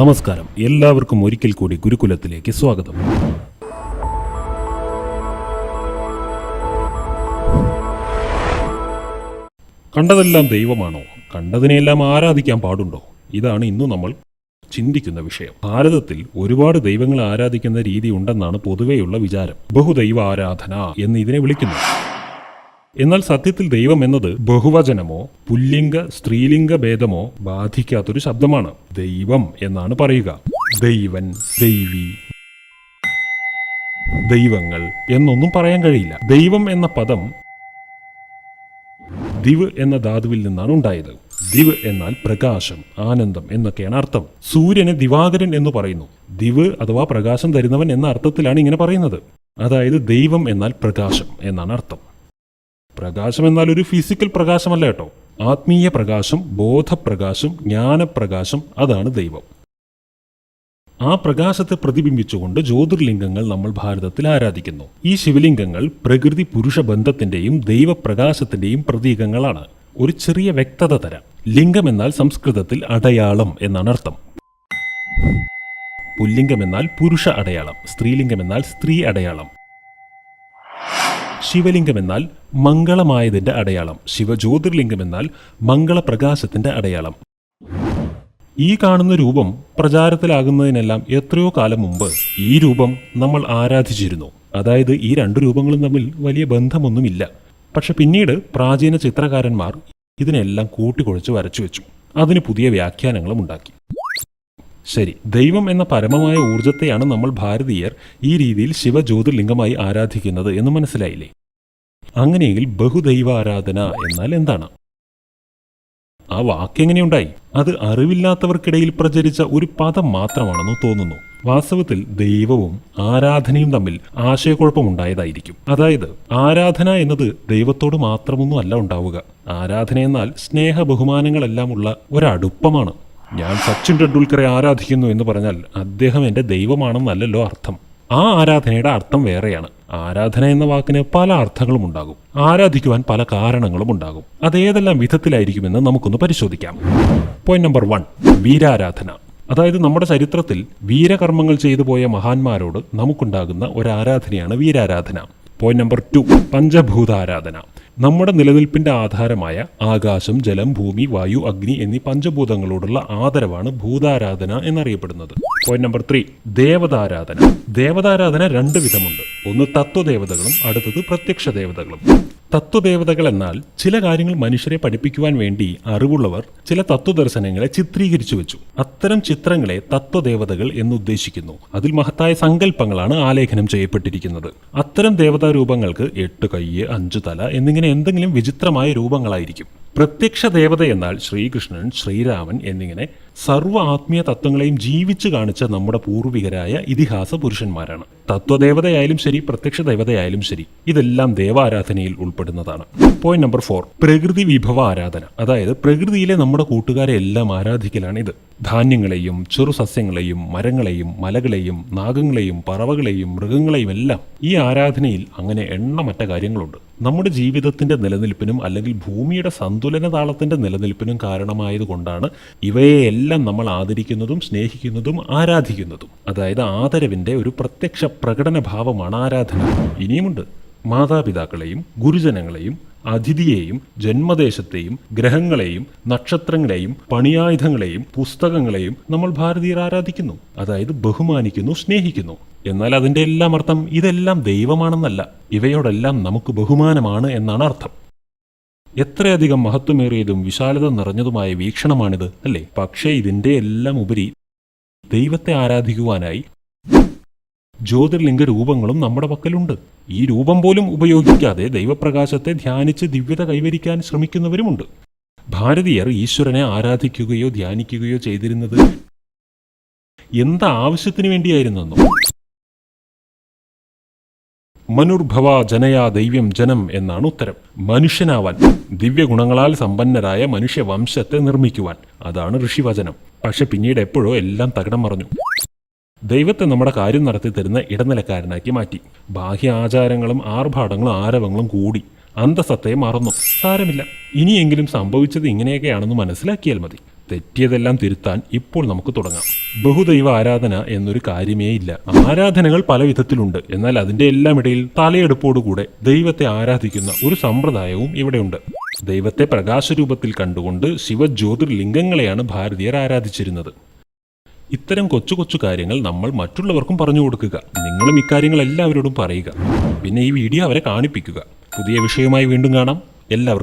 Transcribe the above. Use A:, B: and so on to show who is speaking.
A: നമസ്കാരം. എല്ലാവർക്കും ഒരിക്കൽ കൂടി ഗുരുകുലത്തിലേക്ക് സ്വാഗതം. കണ്ടതെല്ലാം ദൈവമാണോ? കണ്ടതിനെല്ലാം ആരാധിക്കാൻ പാടുണ്ടോ? ഇതാണ് ഇന്ന് നമ്മൾ ചിന്തിക്കുന്ന വിഷയം. ഭാരതത്തിൽ ഒരുപാട് ദൈവങ്ങളെ ആരാധിക്കുന്ന രീതി ഉണ്ടെന്നാണ് പൊതുവെയുള്ള വിചാരം. ബഹുദൈവ ആരാധന എന്ന് ഇതിനെ വിളിക്കുന്നു എന്നാൽ സത്യത്തിൽ ദൈവം എന്നത് ബഹുവചനമോ പുല്ലിംഗ സ്ത്രീലിംഗ ഭേദമോ ബാധിക്കാത്തൊരു ശബ്ദമാണ്. ദൈവം എന്നാണ് പറയുക. ദൈവൻ ദൈവി ദൈവങ്ങൾ എന്നൊന്നും പറയാൻ കഴിയില്ല. ദൈവം എന്ന പദം ദിവ് എന്ന ധാതുവിൽ നിന്നാണ് ഉണ്ടായത്. ദിവ് എന്നാൽ പ്രകാശം ആനന്ദം എന്നൊക്കെയാണ് അർത്ഥം. സൂര്യനെ ദിവാകരൻ എന്ന് പറയുന്നു. ദിവ് അഥവാ പ്രകാശം തരുന്നവൻ എന്ന അർത്ഥത്തിലാണ് ഇങ്ങനെ പറയുന്നത്. അതായത് ദൈവം എന്നാൽ പ്രകാശം എന്നാണ് അർത്ഥം. പ്രകാശം എന്നാൽ ഒരു ഫിസിക്കൽ പ്രകാശമല്ല കേട്ടോ. ആത്മീയ പ്രകാശം ബോധപ്രകാശം ജ്ഞാനപ്രകാശം അതാണ് ദൈവം. ആ പ്രകാശത്തെ പ്രതിബിംബിച്ചുകൊണ്ട് ജ്യോതിർലിംഗങ്ങൾ നമ്മൾ ഭാരതത്തിൽ ആരാധിക്കുന്നു. ഈ ശിവലിംഗങ്ങൾ പ്രകൃതി പുരുഷ ബന്ധത്തിന്റെയും ദൈവപ്രകാശത്തിന്റെയും പ്രതീകങ്ങളാണ്. ഒരു ചെറിയ വ്യക്തത തരാം. ലിംഗം എന്നാൽ സംസ്കൃതത്തിൽ അടയാളം എന്നാണ് അർത്ഥം. പുല്ലിംഗം എന്നാൽ പുരുഷ അടയാളം സ്ത്രീലിംഗം എന്നാൽ സ്ത്രീ അടയാളം. ശിവലിംഗം എന്നാൽ മംഗളമായതിന്റെ അടയാളം. ശിവജ്യോതിർലിംഗം എന്നാൽ മംഗളപ്രകാശത്തിന്റെ അടയാളം. ഈ കാണുന്ന രൂപം പ്രചാരത്തിലാകുന്നതിനെല്ലാം എത്രയോ കാലം മുമ്പ് ഈ രൂപം നമ്മൾ ആരാധിച്ചിരുന്നു. അതായത് ഈ രണ്ട് രൂപങ്ങളും തമ്മിൽ വലിയ ബന്ധമൊന്നുമില്ല. പക്ഷെ പിന്നീട് പ്രാചീന ചിത്രകാരന്മാർ ഇതിനെല്ലാം കൂട്ടിക്കുഴച്ച് വരച്ചു വെച്ചു അതിന് പുതിയ വ്യാഖ്യാനങ്ങളും ഉണ്ടാക്കി. ശരി. ദൈവം എന്ന പരമമായ ഊർജത്തെയാണ് നമ്മൾ ഭാരതീയർ ഈ രീതിയിൽ ശിവജ്യോതിർലിംഗമായി ആരാധിക്കുന്നത് എന്ന് മനസ്സിലായില്ലേ? അങ്ങനെയെങ്കിൽ ബഹുദൈവാരാധന എന്നാൽ എന്താണ്? ആ വാക്കെങ്ങനെയുണ്ടായി? അത് അറിവില്ലാത്തവർക്കിടയിൽ പ്രചരിച്ച ഒരു പദം മാത്രമാണെന്ന് തോന്നുന്നു. വാസ്തവത്തിൽ ദൈവവും ആരാധനയും തമ്മിൽ ആശയക്കുഴപ്പമുണ്ടായതായിരിക്കും. അതായത് ആരാധന എന്നത് ദൈവത്തോട് മാത്രമൊന്നും അല്ല ഉണ്ടാവുക. ആരാധന എന്നാൽ സ്നേഹ ബഹുമാനങ്ങളെല്ലാം ഉള്ള ഒരടുപ്പമാണ്. ഞാൻ സച്ചിൻ ടെണ്ടുൽക്കറെ ആരാധിക്കുന്നു എന്ന് പറഞ്ഞാൽ അദ്ദേഹം എന്റെ ദൈവമാണെന്നല്ലല്ലോ അർത്ഥം. ആ ആരാധനയുടെ അർത്ഥം വേറെയാണ്. ആരാധന എന്ന വാക്കിന് പല അർത്ഥങ്ങളും ഉണ്ടാകും. ആരാധിക്കുവാൻ പല കാരണങ്ങളും ഉണ്ടാകും. അതേതെല്ലാം വിധത്തിലായിരിക്കുമെന്ന് നമുക്കൊന്ന് പരിശോധിക്കാം. പോയിന്റ് നമ്പർ വൺ വീരാരാധന. അതായത് നമ്മുടെ ചരിത്രത്തിൽ വീരകർമ്മങ്ങൾ ചെയ്തു പോയ മഹാന്മാരോട് നമുക്കുണ്ടാകുന്ന ഒരു ആരാധനയാണ് വീരാരാധന. പോയിന്റ് നമ്പർ ടു പഞ്ചഭൂതാരാധന. നമ്മുടെ നിലനിൽപ്പിന്റെ ആധാരമായ ആകാശം ജലം ഭൂമി വായു അഗ്നി എന്നീ പഞ്ചഭൂതങ്ങളോടുള്ള ആദരവാണ് ഭൂതാരാധന എന്നറിയപ്പെടുന്നത്. പോയിന്റ് നമ്പർ ത്രീ ദേവതാരാധന. ദേവതാരാധന രണ്ട് വിധമുണ്ട്. ഒന്ന് തത്വദേവതകളും അടുത്തത് പ്രത്യക്ഷ ദേവതകളും തത്വദേവതകൾ എന്നാൽ ചില കാര്യങ്ങൾ മനുഷ്യരെ പഠിപ്പിക്കുവാൻ വേണ്ടി അറിവുള്ളവർ ചില തത്വദർശനങ്ങളെ ചിത്രീകരിച്ചു വെച്ചു. അത്തരം ചിത്രങ്ങളെ തത്വദേവതകൾ എന്നുദ്ദേശിക്കുന്നു. അതിൽ മഹത്തായ സങ്കല്പങ്ങളാണ് ആലേഖനം ചെയ്യപ്പെട്ടിരിക്കുന്നത്. അത്തരം ദേവതാ രൂപങ്ങൾക്ക് എട്ട് കയ്യ് അഞ്ചു തല എന്നിങ്ങനെ എന്തെങ്കിലും വിചിത്രമായ രൂപങ്ങളായിരിക്കും. പ്രത്യക്ഷ ദേവത എന്നാൽ ശ്രീകൃഷ്ണൻ ശ്രീരാമൻ എന്നിങ്ങനെ സർവ ആത്മീയ തത്വങ്ങളെയും ജീവിച്ചു കാണിച്ച നമ്മുടെ പൂർവികരായ ഇതിഹാസ പുരുഷന്മാരാണ്. തത്വദേവതയായാലും ശരി പ്രത്യക്ഷ ദേവതയായാലും ശരി ഇതെല്ലാം ദേവാരാധനയിൽ ഉൾപ്പെടുന്നതാണ്. പോയിന്റ് നമ്പർ ഫോർ പ്രകൃതി വിഭവ ആരാധന. അതായത് പ്രകൃതിയിലെ നമ്മുടെ കൂട്ടുകാരെ എല്ലാം ആരാധിക്കലാണ് ഇത്. ധാന്യങ്ങളെയും ചെറു സസ്യങ്ങളെയും മരങ്ങളെയും മലകളെയും നാഗങ്ങളെയും പറവകളെയും മൃഗങ്ങളെയും എല്ലാം ഈ ആരാധനയിൽ അങ്ങനെ എണ്ണമറ്റ കാര്യങ്ങളുണ്ട്. നമ്മുടെ ജീവിതത്തിന്റെ നിലനിൽപ്പിനും അല്ലെങ്കിൽ ഭൂമിയുടെ സന്തുലന താളത്തിന്റെ നിലനിൽപ്പിനും കാരണമായതുകൊണ്ടാണ് ഇവയെല്ലാം നമ്മൾ ആദരിക്കുന്നതും സ്നേഹിക്കുന്നതും ആരാധിക്കുന്നതും. അതായത് ആദരവിന്റെ ഒരു പ്രത്യക്ഷ പ്രകടന ഭാവമാണ് ആരാധന. ഇനിയുമുണ്ട്. മാതാപിതാക്കളെയും ഗുരുജനങ്ങളെയും അതിഥിയെയും ജന്മദേശത്തെയും ഗ്രഹങ്ങളെയും നക്ഷത്രങ്ങളെയും പണിയായുധങ്ങളെയും പുസ്തകങ്ങളെയും നമ്മൾ ഭാരതീയർ ആരാധിക്കുന്നു. അതായത് ബഹുമാനിക്കുന്നു സ്നേഹിക്കുന്നു. എന്നാൽ അതിന്റെ എല്ലാം അർത്ഥം ഇതെല്ലാം ദൈവമാണെന്നല്ല. ഇവയോടെല്ലാം നമുക്ക് ബഹുമാനമാണ് എന്നാണ് അർത്ഥം. എത്രയധികം മഹത്വമേറിയതും വിശാലത നിറഞ്ഞതുമായ വീക്ഷണമാണിത് അല്ലേ? പക്ഷേ ഇതിന്റെ എല്ലാം ഉപരി ദൈവത്തെ ആരാധിക്കുവാനായി ജ്യോതിർലിംഗ രൂപങ്ങളും നമ്മുടെ പക്കലുണ്ട്. ഈ രൂപം പോലും ഉപയോഗിക്കാതെ ദൈവപ്രകാശത്തെ ധ്യാനിച്ച് ദിവ്യത കൈവരിക്കാൻ ശ്രമിക്കുന്നവരുമുണ്ട്. ഭാരതീയർ ഈശ്വരനെ ആരാധിക്കുകയോ ധ്യാനിക്കുകയോ ചെയ്തിരുന്നത് എന്ത് ആവശ്യത്തിനു വേണ്ടിയായിരുന്നെന്നോ? മനുർഭവ ജനയാ ദൈവ്യം ജനം എന്നാണ് ഉത്തരം. മനുഷ്യനാവാൻ ദിവ്യഗുണങ്ങളാൽ സമ്പന്നരായ മനുഷ്യവംശത്തെ നിർമ്മിക്കുവാൻ. അതാണ് ഋഷിവചനം. പക്ഷെ പിന്നീട് എപ്പോഴോ എല്ലാം തകിടം മറഞ്ഞു. ദൈവത്തെ നമ്മുടെ കാര്യം നടത്തി തരുന്ന ഇടനിലക്കാരനാക്കി മാറ്റി. ബാഹ്യ ആചാരങ്ങളും ആർഭാടങ്ങളും ആരവങ്ങളും കൂടി. അന്തസത്തയെ മറന്നു. സാരമില്ല. ഇനിയെങ്കിലും സംഭവിച്ചത് ഇങ്ങനെയൊക്കെയാണെന്ന് മനസ്സിലാക്കിയാൽ മതി. തെറ്റിയതെല്ലാം തിരുത്താൻ ഇപ്പോൾ നമുക്ക് തുടങ്ങാം. ബഹുദൈവ ആരാധന എന്നൊരു കാര്യമേ ഇല്ല. ആരാധനകൾ പല വിധത്തിലുണ്ട്. എന്നാൽ അതിന്റെ എല്ലാം ഇടയിൽ തലയെടുപ്പോടുകൂടെ ദൈവത്തെ ആരാധിക്കുന്ന ഒരു സമ്പ്രദായവും ഇവിടെയുണ്ട്. ദൈവത്തെ പ്രകാശരൂപത്തിൽ കണ്ടുകൊണ്ട് ശിവജ്യോതിർലിംഗങ്ങളെയാണ് ഭാരതീയർ ആരാധിച്ചിരുന്നത്. ഇത്തരം കൊച്ചു കൊച്ചു കാര്യങ്ങൾ നമ്മൾ മറ്റുള്ളവർക്കും പറഞ്ഞു കൊടുക്കുക. നിങ്ങളും ഇക്കാര്യങ്ങൾ എല്ലാവരോടും പറയുക. പിന്നെ ഈ വീഡിയോ അവരെ കാണിപ്പിക്കുക. പുതിയ വിഷയവുമായി വീണ്ടും കാണാം. എല്ലാവർക്കും